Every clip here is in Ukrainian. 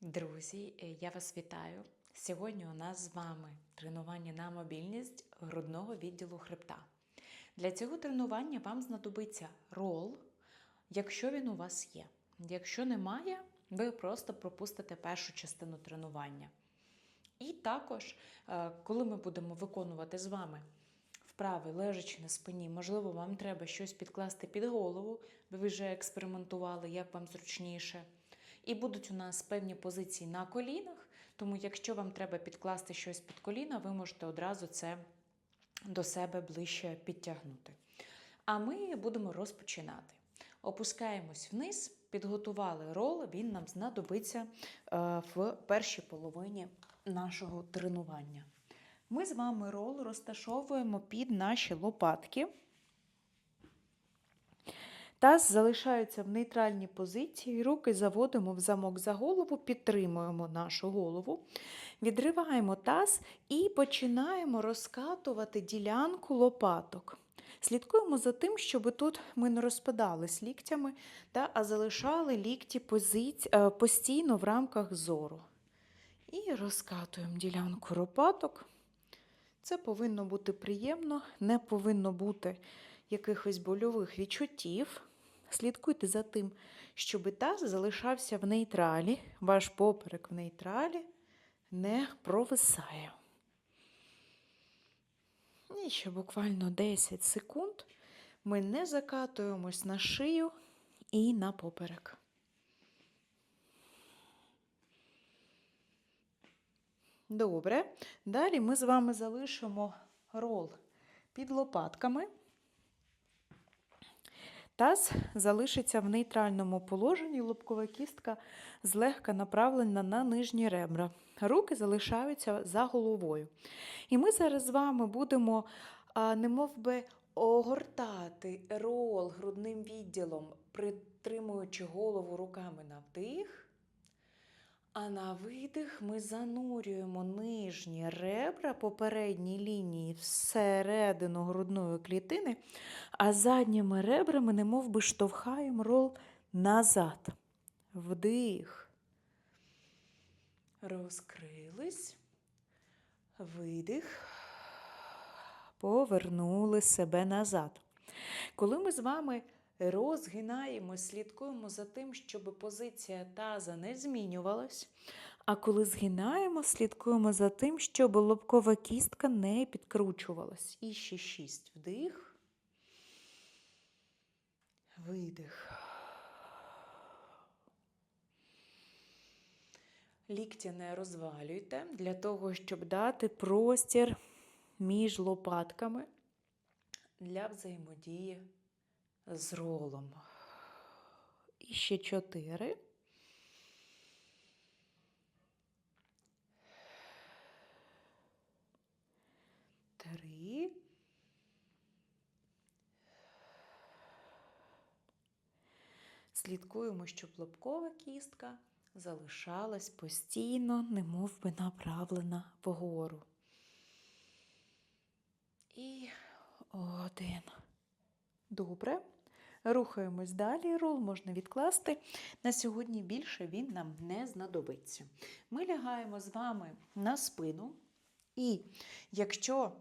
Друзі, е, я вас вітаю. Сьогодні у нас з вами тренування на мобільність грудного відділу хребта. Для цього тренування вам знадобиться рол, якщо він у вас є. Якщо немає, ви просто пропустите першу частину тренування. І також, е, коли ми будемо виконувати з вами вправи, лежачи на спині, можливо, вам треба щось підкласти під голову, ви вже експериментували, як вам зручніше. І будуть у нас певні позиції на колінах, тому якщо вам треба підкласти щось під коліна, ви можете одразу це до себе ближче підтягнути. А ми будемо розпочинати. Опускаємось вниз, підготували рол, він нам знадобиться е, в першій половині нашого тренування. Ми з вами рол розташовуємо під наші лопатки. Таз залишається в нейтральній позиції, руки заводимо в замок за голову, підтримуємо нашу голову, відриваємо таз і починаємо розкатувати ділянку лопаток. Слідкуємо за тим, щоб тут ми не розпадались ліктями, та, а залишали лікті позиці... е, постійно в рамках зору. І розкатуємо ділянку лопаток. Це повинно бути приємно, не повинно бути якихось больових відчуттів. Слідкуйте за тим, щоб таз залишався в нейтралі, ваш поперек в нейтралі не провисає. І ще буквально 10 секунд ми не закатуємось на шию і на поперек. Добре. Далі ми з вами залишимо рол під лопатками. Таз залишиться в нейтральному положенні, лобкова кістка злегка направлена на нижні ребра. Руки залишаються за головою. І ми зараз з вами будемо, немов би, огортати рол грудним відділом, притримуючи голову руками на вдих. А на видих ми занурюємо нижні ребра по передній лінії всередину грудної клітини, а задніми ребрами немов би штовхаємо рол назад. Вдих. Розкрились. Видих. Повернули себе назад. Коли ми з вами розгинаємо, слідкуємо за тим, щоб позиція таза не змінювалась. А коли згинаємо, слідкуємо за тим, щоб лобкова кістка не підкручувалась. І ще шість. Вдих. Видих. Лікті не розвалюйте для того, щоб дати простір між лопатками для взаємодії з ролом. І ще чотири. Три. Слідкуємо, щоб лобкова кістка залишалась постійно, немов би направлена вгору. І один. Добре. Рухаємось далі. Рол можна відкласти. На сьогодні більше він нам не знадобиться. Ми лягаємо з вами на спину, і якщо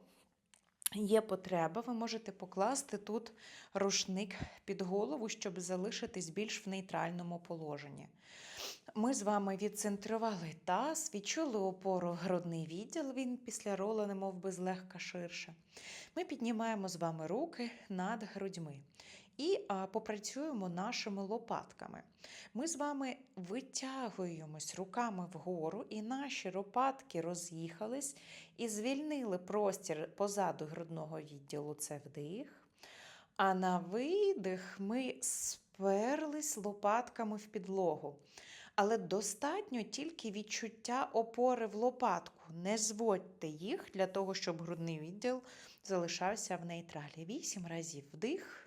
є потреба, ви можете покласти тут рушник під голову, щоб залишитись більш в нейтральному положенні. Ми з вами відцентрували таз, відчули опору грудний відділ, він після рола, немов би злегка ширше. Ми піднімаємо з вами руки над грудьми і попрацюємо нашими лопатками. Ми з вами витягуємось руками вгору, і наші лопатки роз'їхались і звільнили простір позаду грудного відділу це вдих. А на видих ми сперлись лопатками в підлогу. Але достатньо тільки відчуття опори в лопатку. Не зводьте їх для того, щоб грудний відділ залишався в нейтралі. Вісім разів вдих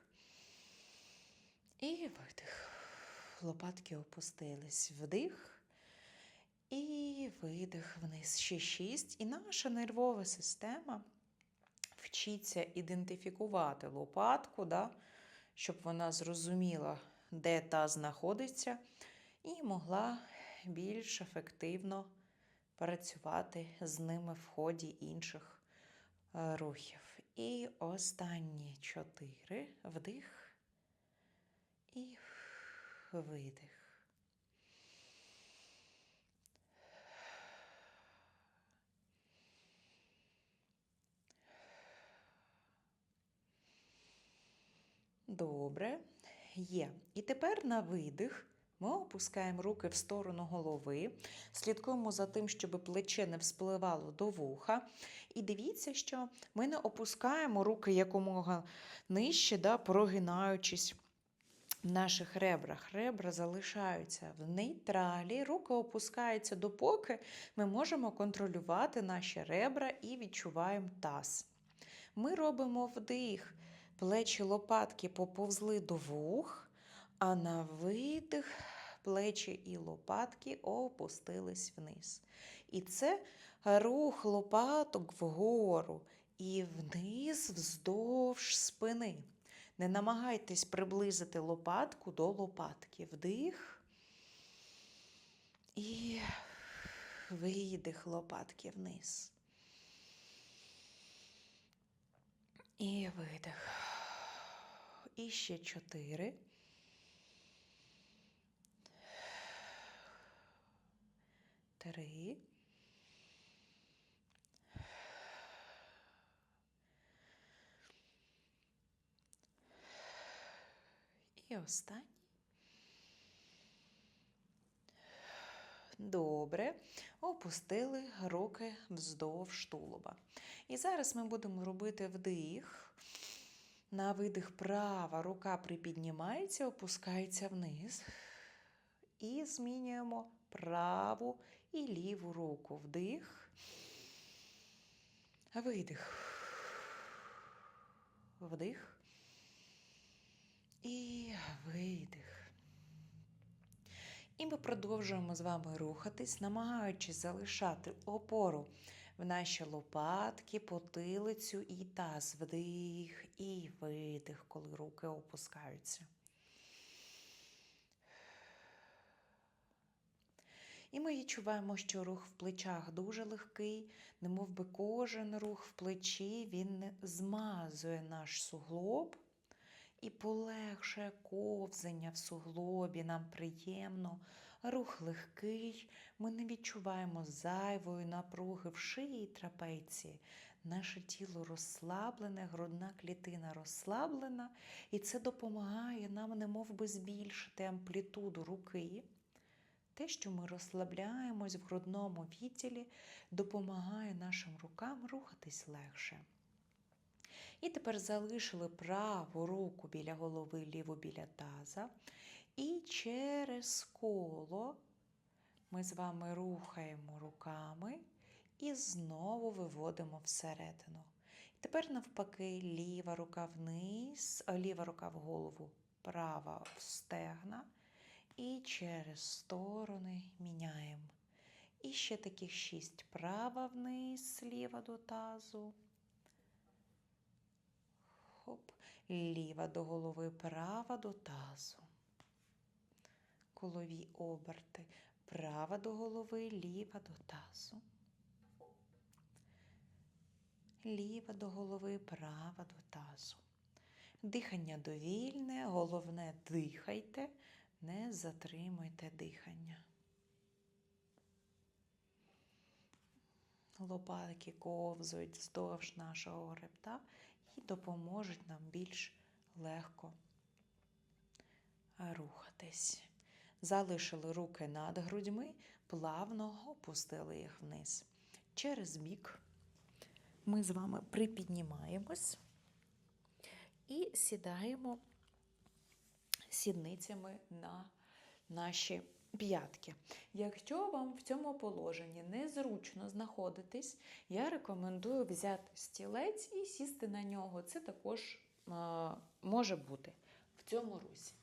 і видих. Лопатки опустились вдих і видих вниз. Ще шість. І наша нервова система вчиться ідентифікувати лопатку, да, щоб вона зрозуміла, де та знаходиться, і могла більш ефективно працювати з ними в ході інших е, рухів. І останні чотири вдих і видих. Добре, є. І тепер на видих ми опускаємо руки в сторону голови, слідкуємо за тим, щоб плече не вспливало до вуха. І дивіться, що ми не опускаємо руки якомога нижче, да, прогинаючись наших ребрах. Ребра залишаються в нейтралі, руки опускаються допоки ми можемо контролювати наші ребра і відчуваємо таз. Ми робимо вдих. Плечі лопатки поповзли до вух, а на видих плечі і лопатки опустились вниз. І це рух лопаток вгору і вниз вздовж спини. Не намагайтесь приблизити лопатку до лопатки. Вдих і видих лопатки вниз. І видих. І ще чотири. Три. І останній. Добре. Опустили руки вздовж тулуба. І зараз ми будемо робити вдих. На видих права рука припіднімається, опускається вниз. І змінюємо праву і ліву руку. Вдих. Видих. Вдих. І видих. І ми продовжуємо з вами рухатись, намагаючись залишати опору в наші лопатки, потилицю і таз. Вдих і видих, коли руки опускаються. І ми відчуваємо, що рух в плечах дуже легкий, немов би кожен рух в плечі він змазує наш суглоб і полегшує ковзання в суглобі. Нам приємно, рух легкий, ми не відчуваємо зайвої напруги в шиї і трапеції. Наше тіло розслаблене, грудна клітина розслаблена, і це допомагає нам, немов би збільшити амплітуду руки. Те, що ми розслабляємось в грудному відділі, допомагає нашим рукам рухатись легше. І тепер залишили праву руку біля голови, ліву біля таза. І через коло ми з вами рухаємо руками і знову виводимо всередину. Тепер, навпаки, ліва рука вниз, ліва рука в голову, права в стегна. І через сторони міняємо. І ще таких шість. Права вниз, ліва до тазу. Хоп. Ліва до голови, права до тазу. Колові оберти. Права до голови, ліва до тазу. Ліва до голови, права до тазу. Дихання довільне, головне дихайте. Не затримуйте дихання. Лопатки ковзують вздовж нашого гребта допоможуть нам більш легко рухатись. Залишили руки над грудьми, плавно опустили їх вниз. Через бік ми з вами припіднімаємось і сідаємо сідницями на наші п'ятки. Якщо вам в цьому положенні незручно знаходитись, я рекомендую взяти стілець і сісти на нього. Це також е, може бути в цьому русі.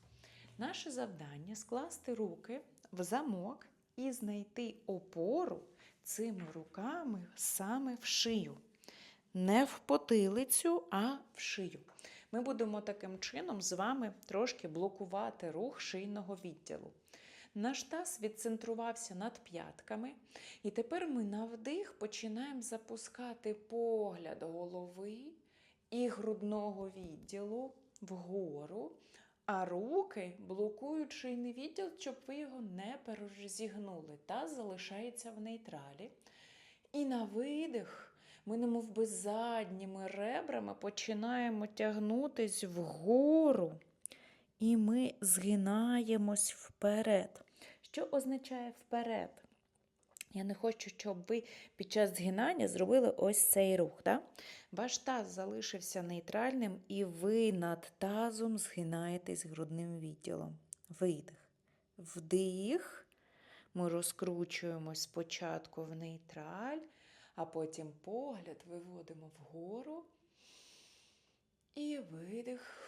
Наше завдання скласти руки в замок і знайти опору цими руками саме в шию. Не в потилицю, а в шию. Ми будемо таким чином з вами трошки блокувати рух шийного відділу. Наш таз відцентрувався над п'ятками. І тепер ми на вдих починаємо запускати погляд голови і грудного відділу вгору, а руки блокують шийний відділ, щоб ви його не перезігнули. Таз залишається в нейтралі. І на видих ми, немов би задніми ребрами, починаємо тягнутись вгору. І ми згинаємось вперед. Що означає вперед? Я не хочу, щоб ви під час згинання зробили ось цей рух. Да? Ваш таз залишився нейтральним, і ви над тазом згинаєтесь грудним відділом. Видих. Вдих. Ми розкручуємось спочатку в нейтраль, а потім погляд виводимо вгору. І видих.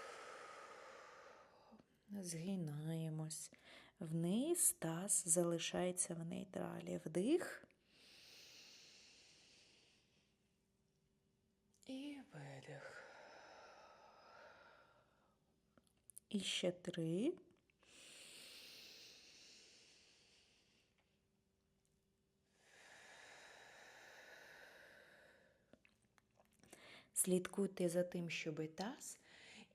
Згинаємось. Вниз таз залишається в нейтралі. Вдих. І видих. І ще три. Слідкуйте за тим, щоб таз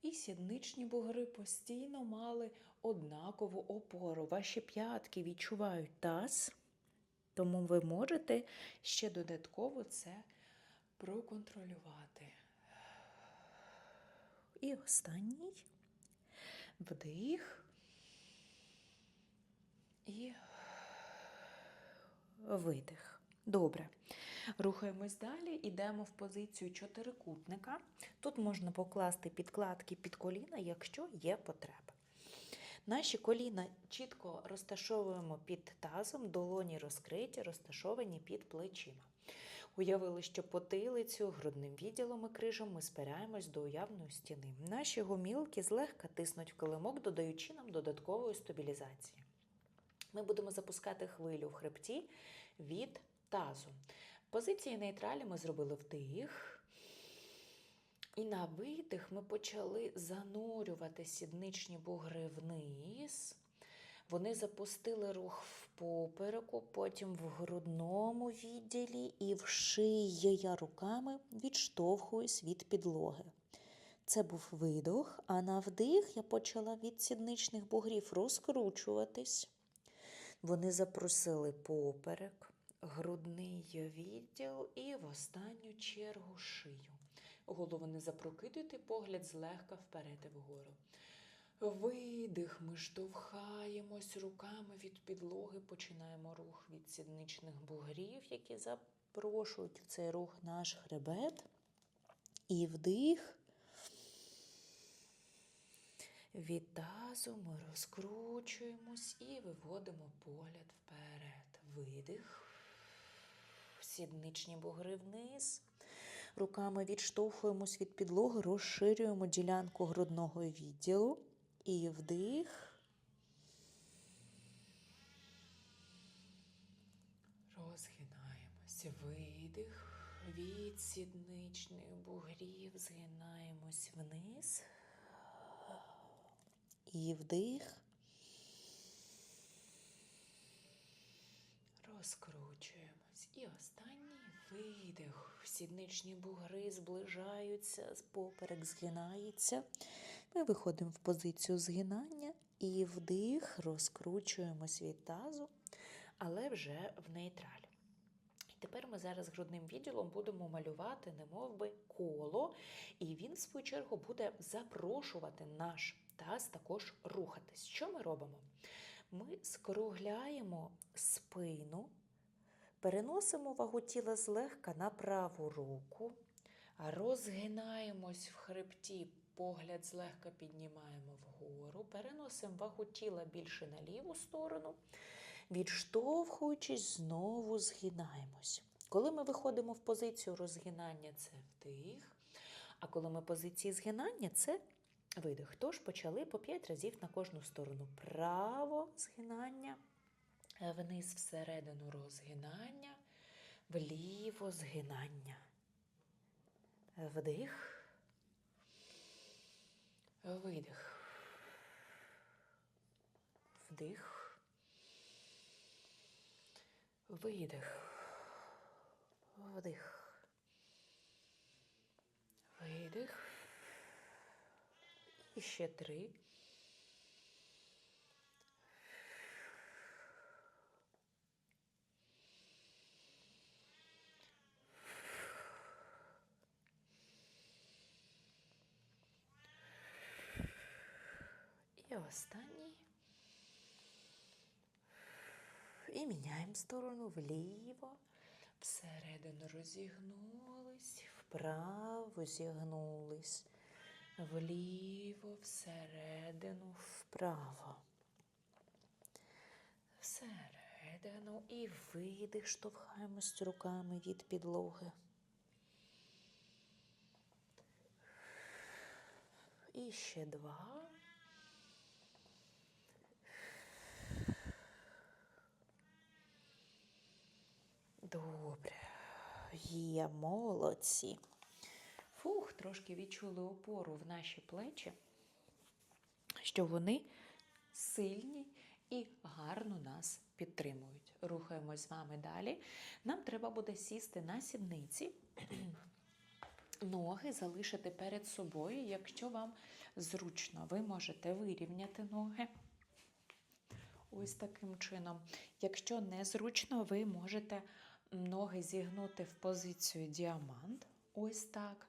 і сідничні бугри постійно мали однакову опору. Ваші п'ятки відчувають таз, тому ви можете ще додатково це проконтролювати. І останній вдих і видих. Добре. Рухаємось далі, йдемо в позицію чотирикутника. Тут можна покласти підкладки під коліна, якщо є потреба. Наші коліна чітко розташовуємо під тазом, долоні розкриті, розташовані під плечима. Уявили, що потилицю грудним відділом і крижем ми спираємось до уявної стіни. Наші гомілки злегка тиснуть в килимок, додаючи нам додаткової стабілізації. Ми будемо запускати хвилю в хребті від тазу. Позиції нейтралі ми зробили вдих. І на видих ми почали занурювати сідничні бугри вниз. Вони запустили рух в попереку, потім в грудному відділі і в шиї я руками відштовхуюсь від підлоги. Це був видох, а на вдих я почала від сідничних бугрів розкручуватись. Вони запросили поперек, грудний відділ і в останню чергу шию. Голову не запрокидуйте, погляд злегка вперед і вгору. Видих, ми штовхаємось руками від підлоги, починаємо рух від сідничних бугрів, які запрошують в цей рух наш хребет. І вдих. Від тазу ми розкручуємось і виводимо погляд вперед. Видих. Сідничні бугри вниз. Руками відштовхуємось від підлоги, розширюємо ділянку грудного відділу. І вдих. Розгинаємося. Видих. Від сідничних бугрів згинаємось вниз. І вдих. Розкручуємось. І останній видих. Сідничні бугри зближаються, поперек згинається. Ми виходимо в позицію згинання і вдих, розкручуємось від тазу, але вже в нейтралі. Тепер ми зараз грудним відділом будемо малювати, немов би, коло, і він, в свою чергу, буде запрошувати наш таз також рухатись. Що ми робимо? Ми скругляємо спину, переносимо вагу тіла злегка на праву руку, розгинаємось в хребті, погляд злегка піднімаємо вгору, переносимо вагу тіла більше на ліву сторону, відштовхуючись, знову згинаємось. Коли ми виходимо в позицію розгинання, це вдих. А коли ми позиції згинання, це видих. Тож почали по 5 разів на кожну сторону. Право згинання, вниз всередину розгинання, вліво згинання. Вдих. Видих. Вдих. Видих. Вдих. Видих. І ще три. І останній. І міняємо сторону вліво. Всередину розігнулись, вправо зігнулись, вліво, всередину, вправо. Всередину і видих, штовхаємось руками від підлоги. І ще два. Добре. Є молодці. Фух, трошки відчули опору в наші плечі, що вони сильні і гарно нас підтримують. Рухаємось з вами далі. Нам треба буде сісти на сідниці, ноги залишити перед собою. Якщо вам зручно, ви можете вирівняти ноги. Ось таким чином. Якщо незручно, ви можете ноги зігнути в позицію діамант. Ось так.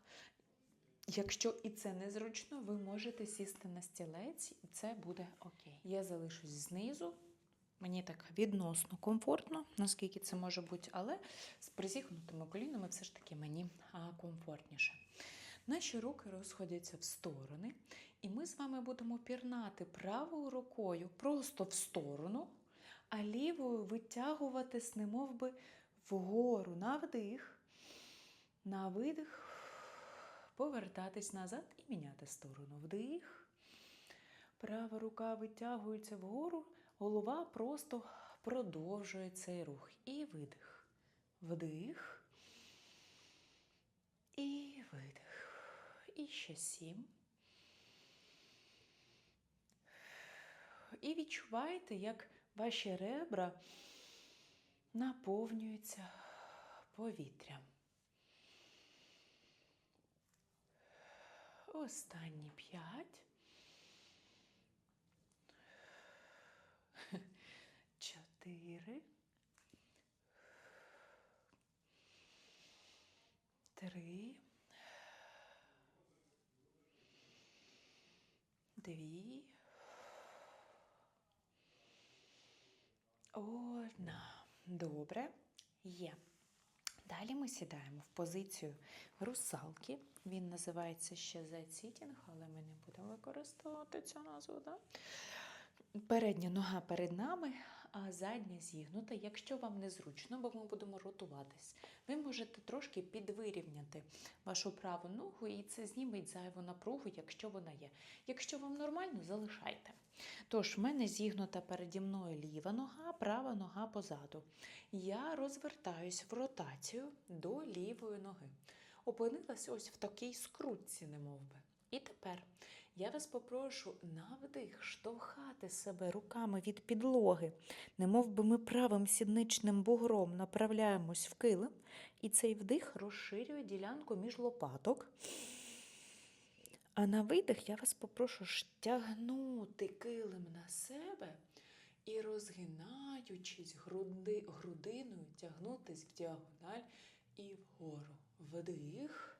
Якщо і це незручно, ви можете сісти на стілець, і це буде окей. Я залишусь знизу. Мені так відносно комфортно, наскільки це може бути, але з призігнутими колінами все ж таки мені комфортніше. Наші руки розходяться в сторони, і ми з вами будемо пірнати правою рукою просто в сторону, а лівою витягуватись, немов би вгору на вдих, на видих, повертатись назад і міняти сторону. Вдих. Права рука витягується вгору, голова просто продовжує цей рух. І видих. Вдих. І видих. І ще сім. І відчувайте, як ваші ребра наповнюються повітрям. Останні п'ять. Чотири. Три. Дві. Одна. Добре. Є. Далі ми сідаємо в позицію русалки. Він називається ще зайцітінг, але ми не будемо використовувати цю назву. Да? Передня нога перед нами, а задня зігнута. Якщо вам незручно, бо ми будемо ротуватись, ви можете трошки підвирівняти вашу праву ногу, і це зніметь зайву напругу, якщо вона є. Якщо вам нормально, залишайте. Тож, в мене зігнута переді мною ліва нога, права нога позаду. Я розвертаюсь в ротацію до лівої ноги. Опинилась ось в такій скрутці, немов би. І тепер я вас попрошу на вдих штовхати себе руками від підлоги, немов би ми правим сідничним бугром направляємось в килим, і цей вдих розширює ділянку між лопаток. А на видих я вас попрошу штягнути килим на себе і, розгинаючись груди, грудиною, тягнутись в діагональ і вгору. Вдих.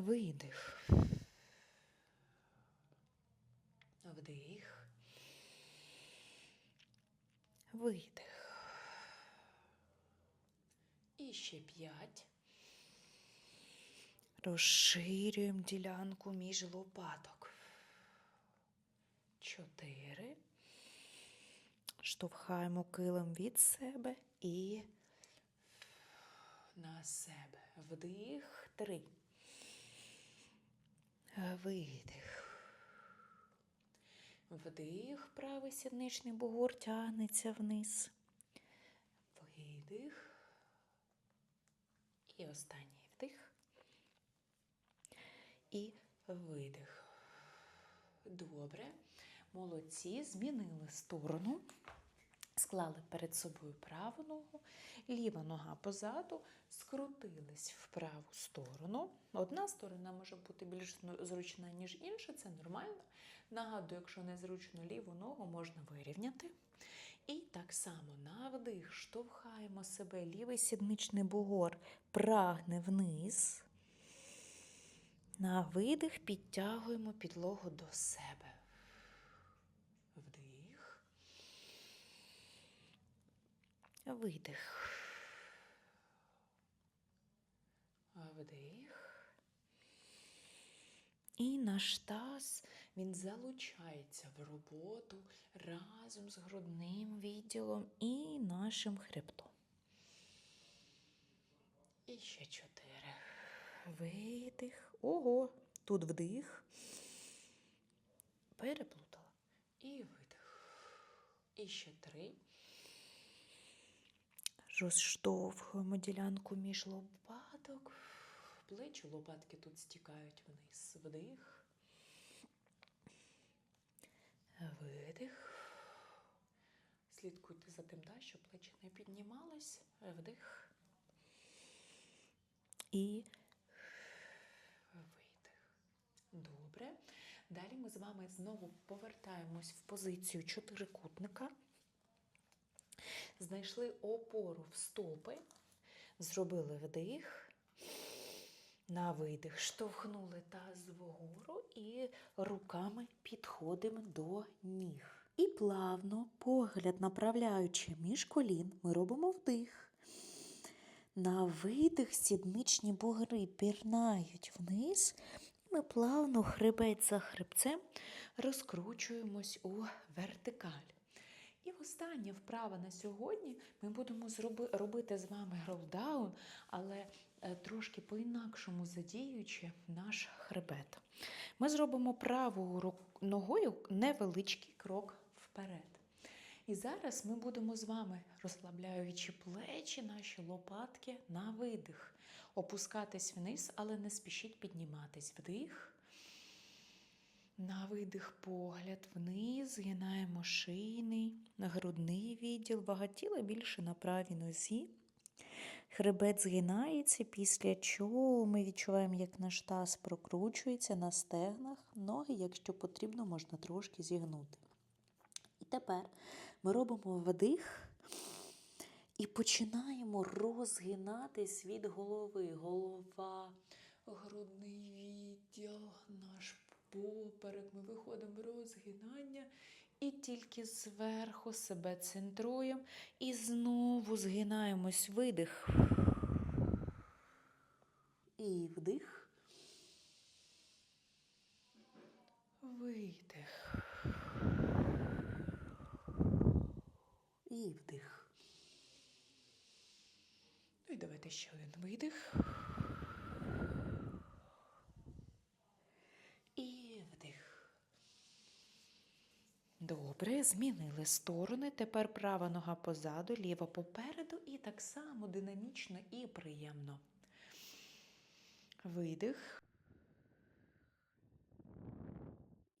Видих. Вдих. Видих. І ще п'ять. Розширюємо ділянку між лопаток. Чотири. Штовхаємо килим від себе і на себе. Вдих. Три. Видих. Вдих, правий сідничний бугор тягнеться вниз. Видих. І останній вдих. І видих. Добре. Молодці. Змінили сторону. Склали перед собою праву ногу, ліва нога позаду, скрутились в праву сторону. Одна сторона може бути більш зручна, ніж інша, це нормально. Нагадую, якщо незручно ліву ногу можна вирівняти. І так само на вдих штовхаємо себе, лівий сідничний бугор прагне вниз. На видих підтягуємо підлогу до себе. Вдих. Видих. Вдих. І наш таз він залучається в роботу разом з грудним відділом і нашим хребтом. І ще чотири. Видих. Ого, тут вдих. Переплутала. І видих. І ще три. Розштовхуємо ділянку між лопаток. Плечі лопатки тут стікають вниз. Вдих. Видих. Слідкуйте за тим, да, щоб плечі не піднімались. Вдих. І видих. Добре. Далі ми з вами знову повертаємось в позицію чотирикутника. Знайшли опору в стопи, зробили вдих. На видих штовхнули таз вгору і руками підходимо до ніг. І плавно, погляд направляючи між колін, ми робимо вдих. На видих сідничні бугри пірнають вниз. Ми плавно хребець за хребцем розкручуємось у вертикаль. І остання вправа на сьогодні ми будемо робити з вами ролдаун, але е, трошки по-інакшому задіючи наш хребет. Ми зробимо правою ногою невеличкий крок вперед. І зараз ми будемо з вами, розслабляючи плечі, наші лопатки на видих, опускатись вниз, але не спішіть підніматись. Вдих. На видих погляд вниз, згинаємо шийний, грудний відділ, вага тіла більше на правій нозі. Хребет згинається, після чого ми відчуваємо, як наш таз прокручується на стегнах. Ноги, якщо потрібно, можна трошки зігнути. І тепер ми робимо вдих і починаємо розгинатись від голови. Голова, грудний відділ, наш поперек. Ми виходимо в розгинання і тільки зверху себе центруємо. І знову згинаємось. Видих. І вдих. Видих. І вдих. Ну і давайте ще один видих. І вдих. Добре, змінили сторони. Тепер права нога позаду, ліва попереду. І так само динамічно і приємно. Видих.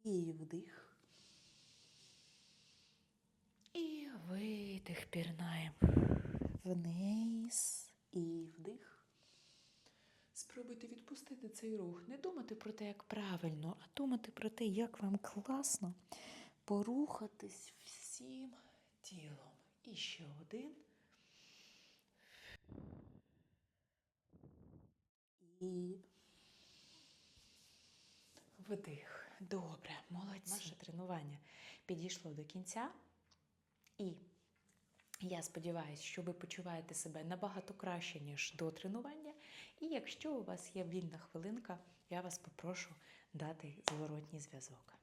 І вдих. І видих пірнаємо вниз і вдих. Спробуйте відпустити цей рух. Не думати про те, як правильно, а думати про те, як вам класно порухатись всім тілом. І ще один. І вдих. Добре, молодці. Наше тренування підійшло до кінця. І я сподіваюся, що ви почуваєте себе набагато краще, ніж до тренування. І якщо у вас є вільна хвилинка, я вас попрошу дати зворотній зв'язок.